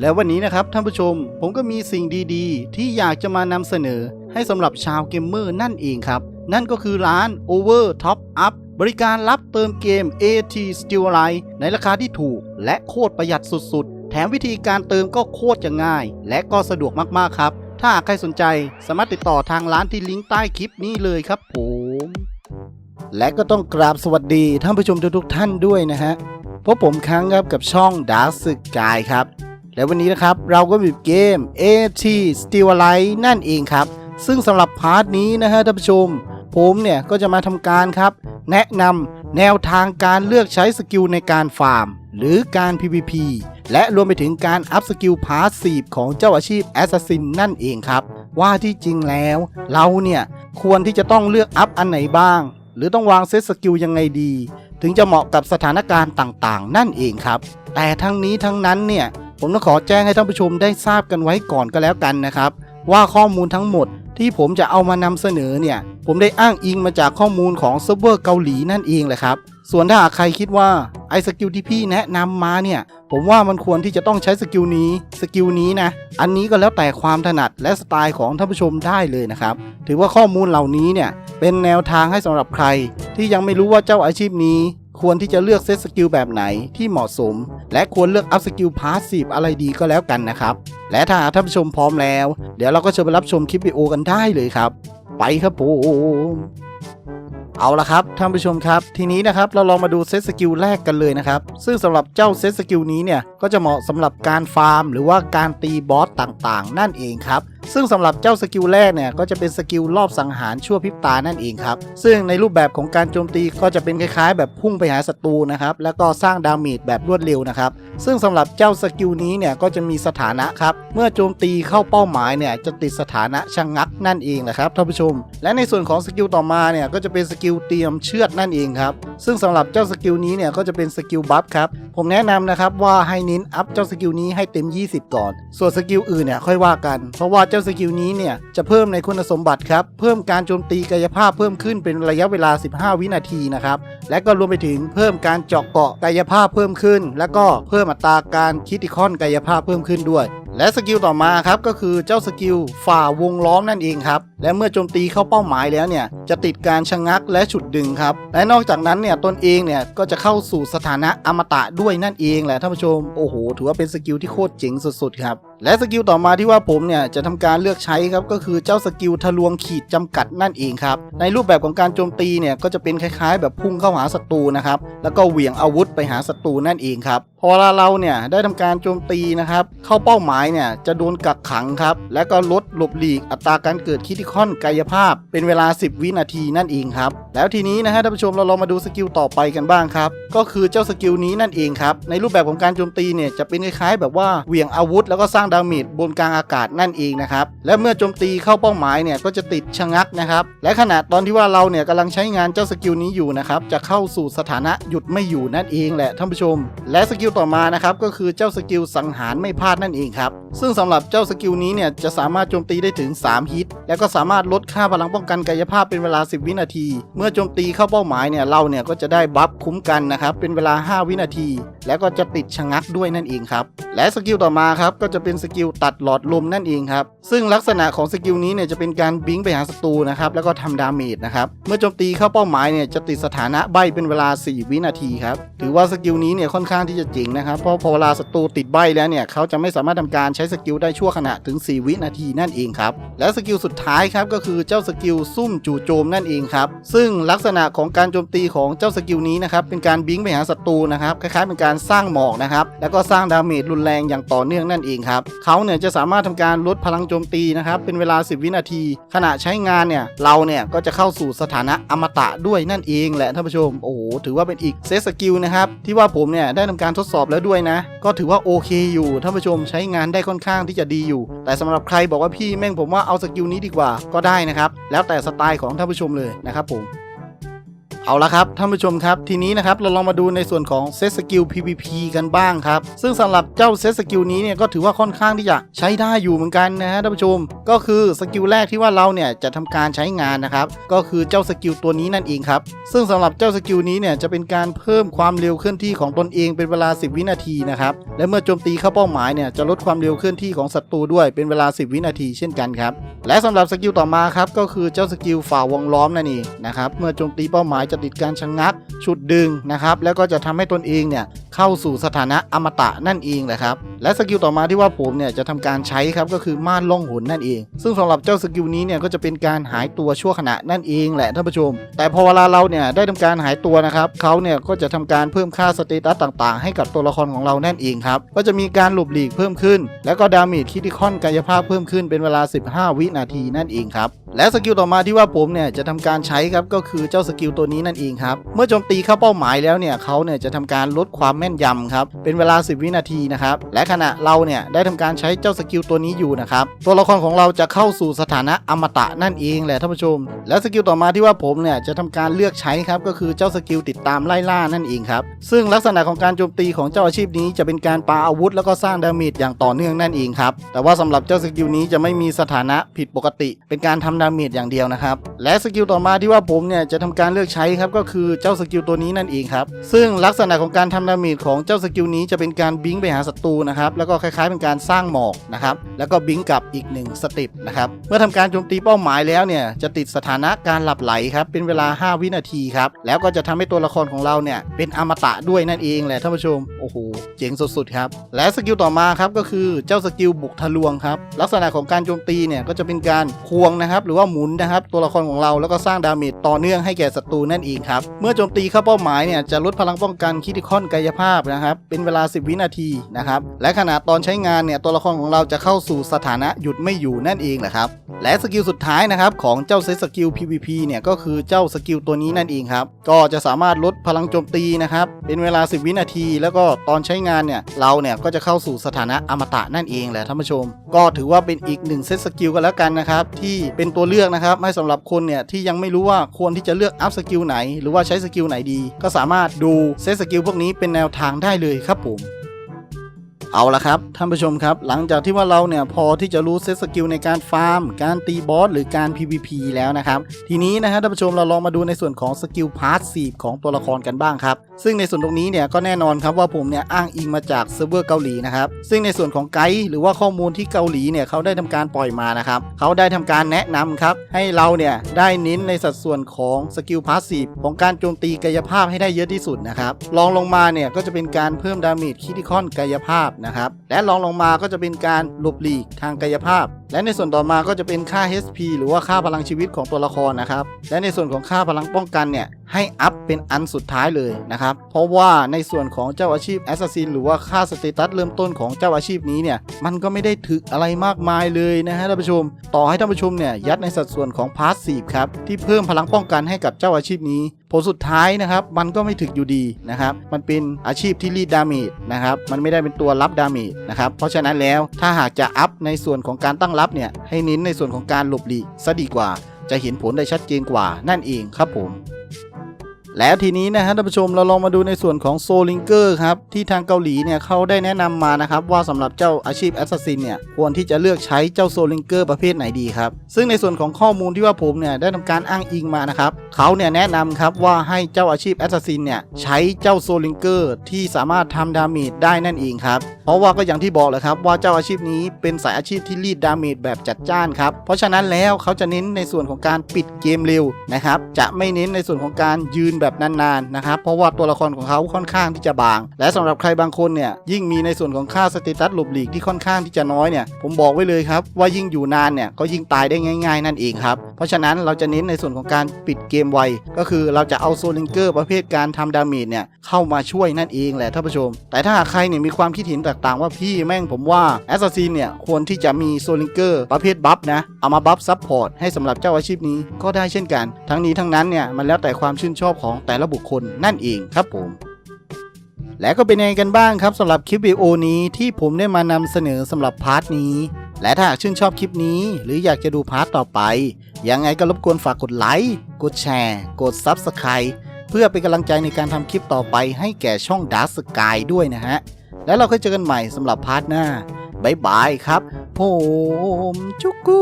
แล้ววันนี้นะครับท่านผู้ชมผมก็มีสิ่งดีๆ ที่อยากจะมานำเสนอ ให้สำหรับชาวเกมเมอร์นั่นเองครับ นั่นก็คือร้าน Over Top Up บริการรับเติมเกม AT Steel Line ในราคาที่ถูก และโคตรประหยัดสุดๆ แถมวิธีการเติมก็โคตรจะง่าย และก็สะดวกมากๆครับ ถ้าใครสนใจสามารถติดต่อทางร้านที่ลิงก์ใต้คลิปนี้เลยครับผมและก็ต้องกราบสวัสดีท่านผู้ชมทุกๆท่านด้วยนะฮะพบผมครั้งครับกับช่อง Dark สึกกายครับ และวันนี้นะครับเราก็มีเกม AT Steel Line นั่นเองครับ ซึ่งสำหรับพาร์ทนี้นะฮะท่านผู้ชม ผมเนี่ยก็จะมาทำการครับ แนะนำแนวทางการเลือกใช้สกิลในการฟาร์ม หรือการ PVP และรวมไปถึงการอัพสกิลพาสซีฟของเจ้าอาชีพแอสซัสซินนั่นเองครับ ว่าที่จริงแล้วเราเนี่ยควรที่จะต้องเลือกอัพอันไหนบ้าง หรือต้องวางเซตสกิลยังไงดี ถึงจะเหมาะกับสถานการณ์ต่างๆ นั่นเองครับ แต่ทั้งนี้ทั้งนั้นเนี่ย ผมต้องขอแจ้งให้ท่านผู้ชมได้ทราบกันไว้ก่อนก็แล้วกันนะครับ ว่าข้อมูลทั้งหมดที่ผมจะเอามานำเสนอเนี่ย ผมได้อ้างอิงมาจากข้อมูลของเซิร์ฟเวอร์เกาหลีนั่นเองแหละครับ ส่วนถ้าใครคิดว่าไอ้สกิลที่พี่แนะนำมาเนี่ย ผมว่ามันควรที่จะต้องใช้สกิลนี้ สกิลนี้นะ อันนี้ก็แล้วแต่ความถนัดและสไตล์ของท่านผู้ชมได้เลยนะครับ ถือว่าข้อมูลเหล่านี้เนี่ยเป็นแนวทางให้สำหรับใคร ที่ยังไม่รู้ว่าเจ้าอาชีพนี้ ควรที่จะเลือกเซตสกิลแบบไหนที่เหมาะสม และควรเลือกอัพสกิลพาสซีฟอะไรดีก็แล้วกันนะครับ และถ้าท่านผู้ชมพร้อมแล้ว เดี๋ยวเราก็เชิญไปรับชมคลิปวิดีโอกันได้เลยครับ ไปครับผม เอาละครับท่านผู้ชมครับ ทีนี้นะครับเราลองมาดูเซตสกิลแรกกันเลยนะครับ ซึ่งสำหรับเจ้าเซตสกิลนี้เนี่ยก็จะเหมาะสำหรับการฟาร์ม หรือว่าการตีบอสต่างๆ นั่นเองครับซึ่งสำหรับเจ้าสกิลแรกเนี่ยก็จะเป็นสกิลรอบสังหารชั่วพริบตานั่นเองครับ ซึ่งในรูปแบบของการโจมตีก็จะเป็นคล้ายๆ แบบพุ่งไปหาศัตรูนะครับแล้วก็สร้างดาเมจแบบรวดเร็วนะครับ ซึ่งสำหรับเจ้าสกิลนี้เนี่ยก็จะมีสถานะครับเมื่อโจมตีเข้าเป้าหมายเนี่ยจะติดสถานะชะงงักนั่นเองแหละครับท่านผู้ชม และในส่วนของสกิลต่อมาเนี่ยก็จะเป็นสกิลเตรียมเชือดนั่นเองครับ ซึ่งสำหรับเจ้าสกิลนี้เนี่ยก็จะเป็นสกิลบัฟครับ ผมแนะนำนะครับว่าให้เน้นอัพเจ้าสกิลนี้ให้เต็ม 20 ก่อน ส่วนสกิลอื่นเนี่ยค่อยว่ากัน เพราะว่าเจ้าสกิลนี้เนี่ยจะเพิ่มในคุณสมบัติครับ เพิ่มการโจมตีกายภาพเพิ่มขึ้นเป็นระยะเวลา 15 วินาทีนะครับ และก็รวมไปถึงเพิ่มการเจาะเกาะกายภาพเพิ่มขึ้น แล้วก็เพิ่มอัตราการคิติคอนกายภาพเพิ่มขึ้นด้วย และสกิลต่อมาครับก็คือเจ้าสกิลฝ่าวงล้อมนั่นเองครับ และเมื่อโจมตีเข้าเป้าหมายแล้วเนี่ยจะติดการชะงักและฉุดดึงครับ และนอกจากนั้นเนี่ยตนเองเนี่ยก็จะเข้าสู่สถานะอมตะด้วยนั่นเองแหละท่านผู้ชมโอ้โหถือว่าเป็นสกิลที่โคตรเจ๋งสุดๆครับและสกิลต่อมาที่ว่าผมเนี่ยจะทำการเลือกใช้ครับก็คือเจ้าสกิลทะลวงขีดจำกัดนั่นเองครับในรูปแบบของการโจมตีเนี่ยก็จะเป็นคล้ายๆ แบบพุ่งเข้าหาศัตรูนะครับแล้วก็เหวี่ยงอาวุธไปหาศัตรูนั่นเองครับพอเวลาเราเนี่ยได้ทำการโจมตีนะครับเข้าเป้าหมายเนี่ยจะโดนกักขังครับและก็ลดหลบหลีกอัตราการเกิดคิติคอนกายภาพเป็นเวลา 10 วินาทีนั่นเองครับ แล้วทีนี้นะฮะท่านผู้ชมเราลองมาดูสกิลต่อไปกันบ้างครับ ก็คือเจ้าสกิลนี้นั่นเองครับในรูปแบบของการโจมตีเนี่ยจะเป็นคล้ายๆแบบว่าเหวี่ยงอาวุธ แล้วก็สร้างดาเมจบนกลางอากาศนั่นเองนะครับและเมื่อโจมตีเข้าเป้าหมายเนี่ยก็จะติดชะงักนะครับและขณะตอนที่ว่าเราเนี่ยกำลังใช้งานเจ้าสกิลนี้อยู่นะครับจะเข้าสู่สถานะหยุดไม่อยู่นั่นเองแหละท่านผู้ชม และสกิลต่อมานะครับก็คือเจ้าสกิลสังหารไม่พลาดนั่นเองครับซึ่งสำหรับเจ้าสกิลนี้เนี่ยจะสามารถโจมตีได้ถึง 3 ฮิต และก็สาามารถลดค่าพลังป้องกันกายภาพเป็นเวลา 10 วินาที เมื่อโจมตีเข้าเป้าหมายเนี่ยเราเนี่ยก็จะได้บัฟคุ้มกันนะครับเป็นเวลา 5 วินาที แล้วก็จะติดชะงักด้วยนั่นเองครับและสกิลต่อมาครับก็จะเป็นสกิลตัดหลอดลมนั่นเองครับซึ่งลักษณะของสกิลนี้เนี่ยจะเป็นการบิงไปหาศัตรูนะครับแล้วก็ทำดาเมจนะครับเมื่อโจมตีเข้าเป้าหมายเนี่ยจะติดสถานะใบเป็นเวลา 4 วินาทีครับถือว่าสกิลนี้เนี่ยค่อนข้างที่จะเจ๋งนะครับเพราะพอเวลาศัตรูติดใบแล้วเนี่ยเขาจะไม่สามารถทำการใช้สกิลได้ชั่วขณะถึง 4 วินาทีนั่นเองครับและสกิลสุดท้ายครับก็คือเจ้าสกิลซุ่มจู่โจมนั่นเองครับ ซึ่งลักษณะของการโจมตีของเจ้าสกิลนี้นะครับเป็นการบิงไปหาศัตรูนะครับคล้ายๆเป็นการสร้างหมอกนะครับแล้วก็สร้างดาเมจรุนแรงอย่างต่อเนื่องนั่นเองครับเขาเนี่ยจะสามารถทำการลดพลังโจมตีนะครับเป็นเวลา 10 วินาที ขณะใช้งานเนี่ยเราเนี่ยก็จะเข้าสู่สถานะอมตะด้วยนั่นเองแหละท่านผู้ชมโอ้โหถือว่าเป็นอีกเซตสกิลนะครับที่ว่าผมเนี่ยได้ทำการทดสอบแล้วด้วยนะ ก็ถือว่าโอเคอยู่ท่านผู้ชมใช้งานได้ค่อนข้างที่จะดีอยู่ แต่สำหรับใครบอกว่าพี่แม่งผมว่าเอาสกิลนี้ดีกว่าก็ได้นะครับ แล้วแต่สไตล์ของท่านผู้ชมเลยนะครับผม เอาละครับท่านผู้ชมครับทีนี้นะครับเราลองมาดูในส่วนของเซตสกิล PVP กันบ้างครับ ซึ่งสำหรับเจ้าเซตสกิลนี้เนี่ยก็ถือว่าค่อนข้างที่จะใช้ได้อยู่เหมือนกันนะฮะท่านผู้ชม ก็คือสกิลแรกที่ว่าเราเนี่ยจะทำการใช้งานนะครับก็คือเจ้าสกิลตัวนี้นั่นเองครับซึ่งสำหรับเจ้าสกิลนี้เนี่ยจะเป็นการเพิ่มความเร็วเคลื่อนที่ของตนเองเป็นเวลา 10 วินาทีนะครับและเมื่อโจมตีเข้าเป้าหมายเนี่ยจะลดความเร็วเคลื่อนที่ของศัตรูด้วยเป็นเวลา 10 วินาทีเช่นกันครับและสำหรับสกิลต่อมาครับก็คือเจ้าสกิลฝ่าวงล้อมนั่นเองนะครับเมื่อโจมตีเป้าหมายจะติดการชะงักฉุดดึงนะครับแล้วก็จะทำให้ตนเองเนี่ยเข้าสู่สถานะอมตะนั่นเองแหละครับและสกิลต่อมาที่ว่าผมเนี่ยจะทำการใช้ครับก็คือม่านล่องหนนั่นเอง ซึ่งสำหรับเจ้าสกิลนี้เนี่ยก็จะเป็นการหายตัวชั่วขณะนั่นเองแหละท่านผู้ชม แต่พอเวลาเราเนี่ยได้ทำการหายตัวนะครับเขาเนี่ยก็จะทำการเพิ่มค่าสเตตัสต่างๆ ให้กับตัวละครของเรานั่นเองครับก็จะมีการหลบหลีกเพิ่มขึ้น แล้วก็ดาเมจคิติคอนกายภาพเพิ่มขึ้นเป็นเวลา 15 วินาทีนั่นเองครับและสกิลต่อมาที่ว่าผมเนี่ยจะทำการใช้ครับก็คือเจ้าสกิลตัวนี้นั่นเองครับ เมื่อโจมตีเข้าเป้าหมายแล้วเนี่ยเขาเนี่ยจะทำการลดความแม่นยำครับเป็นเวลา 10 วินาทีนะครับและขณะเราเนี่ยได้ทำการใช้เจ้าสกิลตัวนี้อยู่นะครับตัวละครของเราจะเข้าสู่สถานะอมตะนั่นเองแหละท่านผู้ชม และสกิลต่อมาที่ว่าผมเนี่ยจะทำการเลือกใช้ครับก็คือเจ้าสกิลติดตามไล่ล่านั่นเองครับซึ่งลักษณะของการโจมตีของเจ้าอาชีพนี้จะเป็นการปาอาวุธ แล้วก็สร้างดาเมจอย่างต่อเนื่องนั่นเองครับแต่ว่าสำหรับเจ้าสกิลนี้จะไม่มีสถานะผิดปกติ เป็นการทำดาเมจอย่างเดียวนะครับและสกิลต่อมาที่ว่าผมเนี่ยจะทำการเลือกใช้ครับก็คือเจ้าสกิลตัวนี้นั่นเองครับ ซึ่งลักษณะของการทำดาเมจของเจ้าสกิลนี้จะเป็นการบิงไปหาศัตรูนะครับแล้วก็คล้ายๆเป็นการสร้างหมอกนะครับแล้วก็บิงกลับอีกหนึ่งสเต็ปนะครับเมื่อทำการโจมตีเป้าหมายแล้วเนี่ยจะติดสถานะการหลับไหลครับเป็นเวลา 5 วินาทีครับแล้วก็จะทำให้ตัวละครของเราเนี่ยเป็นอมตะด้วยนั่นเองแหละท่านผู้ชมโอ้โหเจ๋งสุดๆครับและสกิลต่อมาครับก็คือเจ้าสกิลบุกทะลวงครับลักษณะของการโจมตีเนี่ยก็จะเป็นการควงนะครับหรือว่าหมุนนะครับตัวละครของเราแล้วก็สร้างดาเมจต่อเนื่องให้แก่ศัตรูนั่นองครับ เมื่อโจมตีเข้าเป้าหมายเนี่ยจะลดพลังป้องกันคิติคอนกายภาพนะครับเป็นเวลา 10 วินาทีนะครับและขณะตอนใช้งานเนี่ยตัวละครของเราจะเข้าสู่สถานะหยุดไม่อยู่นั่นเองแหละครับและสกิลสุดท้ายนะครับของเจ้าเซตสกิล PVP เนี่ยก็คือเจ้าสกิลตัวนี้นั่นเองครับก็จะสามารถลดพลังโจมตีนะครับเป็นเวลา 10 วินาที แล้วก็ตอนใช้งานเนี่ยเราเนี่ยก็จะเข้าสู่สถานะอมตะนั่นเองแหละท่านผู้ชม ก็ถือว่าเป็นอีกหนึ่งเซตสกิลกันแล้วกันนะครับที่เป็นตัวเลือกนะครับให้สำหรับคนเนี่ยที่ยังไม่รู้ว่าควรที่จะเลือกอัพสกิลไหนหรือว่าใช้สกิลไหนดี ก็สามารถดูเซตสกิลพวกนี้เป็นแนวทางได้เลยครับผม เอาละครับ ท่านผู้ชมครับ หลังจากที่ว่าเราเนี่ยพอที่จะรู้เซตสกิลในการฟาร์ม การตีบอสหรือการ PVP แล้วนะครับ ทีนี้นะฮะท่านผู้ชมเราลองมาดูในส่วนของสกิลพาร์ทซีของตัวละครกันบ้างครับ ซึ่งในส่วนตรงนี้เนี่ยก็แน่นอนครับว่าผมเนี่ยอ้างอิงมาจากเซิร์ฟเวอร์เกาหลีนะครับ ซึ่งในส่วนของไกด์หรือว่าข้อมูลที่เกาหลีเนี่ยเขาได้ทำการปล่อยมานะครับเขาได้ทำการแนะนำครับให้เราเนี่ยได้เน้นในสัดส่วนของสกิลพาสซีฟของการโจมตีกายภาพให้ได้เยอะที่สุดนะครับรองลงมาเนี่ยก็จะเป็นการเพิ่มดาเมจคิติคอนกายภาพนะครับ และรองลงมาก็จะเป็นการหลบหลีกทางกายภาพและในส่วนต่อมาก็จะเป็นค่า HP หรือว่าค่าพลังชีวิตของตัวละครนะครับ และในส่วนของค่าพลังป้องกันเนี่ยให้อัพเป็นอันสุดท้ายเลยนะครับ เพราะว่าในส่วนของเจ้าอาชีพแอสซัสซินหรือว่าค่าสเตตัสเริ่มต้นของเจ้าอาชีพนี้เนี่ยมันก็ไม่ได้ถึกอะไรมากมายเลยนะฮะท่านผู้ชม ต่อให้ท่านผู้ชมเนี่ยยัดในสัดส่วนของพาสซีฟครับที่เพิ่มพลังป้องกันให้กับเจ้าอาชีพนี้ผลสุดท้ายนะครับมันก็ไม่ถึกอยู่ดีนะครับมันเป็นอาชีพที่รีดดาเมจนะครับมันไม่ได้เป็นตัวรับดาเมจนะครับเพราะฉะนั้นแล้วถ้าหากจะอัพในส่วนของการตั้งรับเนี่ยให้เน้นในส่วนของการหลบหลีกซะดีกว่า จะเห็นผลได้ชัดเจนกว่านั่นเองครับผม แล้วทีนี้นะฮะท่านผู้ชมเราลองมาดูในส่วนของโซลิงเกอร์ครับที่ทางเกาหลีเนี่ยเขาได้แนะนำมานะครับว่าสำหรับเจ้าอาชีพแอสซัสซินเนี่ยควรที่จะเลือกใช้เจ้าโซลิงเกอร์ประเภทไหนดีครับซึ่งในส่วนของข้อมูลที่ว่าผมเนี่ยได้ทำการอ้างอิงมานะครับเขาเนี่ยแนะนำครับว่าให้เจ้าอาชีพแอสซัสซินเนี่ยใช้เจ้าโซลิงเกอร์ที่สามารถทำดาเมจได้นั่นเองครับเพราะว่าก็อย่างที่บอกเลยครับว่าเจ้าอาชีพนี้เป็นสายอาชีพที่รีดดาเมจแบบจัดจ้านครับเพราะฉะนั้นแล้วเขาจะเน้นในส่วนของการปิดเกมเร็วนะครับจะไม่เน้นในส่วนของการยืนแบบนานๆนะครับ เพราะว่าตัวละครของเขาค่อนข้างที่จะบาง และสำหรับใครบางคนเนี่ยยิ่งมีในส่วนของค่าสเตตัสหลบหลีกที่ค่อนข้างที่จะน้อยเนี่ยผมบอกไว้เลยครับว่ายิ่งอยู่นานเนี่ยก็ยิ่งตายได้ง่าย ๆ นั่นเองครับเพราะฉะนั้นเราจะเน้นในส่วนของการปิดเกมไวก็คือเราจะเอาโซลิงเกอร์ประเภทการทำดาเมจเนี่ยเข้ามาช่วยนั่นเองแหละท่านผู้ชม แต่ถ้าหากใครเนี่ยมีความคิดเห็นแตกต่างว่าพี่แม่งผมว่าแอสซัสซินเนี่ยควรที่จะมีโซลิงเกอร์ประเภทบัฟนะเอามาบัฟซับพอร์ตให้สำหรับเจ้าอาชีพนี้ก็ได้เช่นกัน ทั้งนี้ทั้งนั้นเนี่ยมันแล้วแต่ความชื่นชอบของแต่ละบุคคลนั่นเองครับผม และก็เป็นยังไงกันบ้างครับสำหรับคลิปวิดีโอนี้ที่ผมได้มานำเสนอสำหรับพาร์ทนี้ และถ้าหากชื่นชอบคลิปนี้ หรืออยากจะดูพาร์ทต่อไป ยังไงก็รบกวนฝากกดไลค์กดแชร์ กด Subscribe พื่อเป็นกำลังใจในการทำคลิปต่อไปให้แก่ช่อง Dark Sky ด้วยนะฮะ แล้วเราค่อยเจอกันใหม่สำหรับพาร์ทหน้าบ๊ายบายครับ ผมจุกกู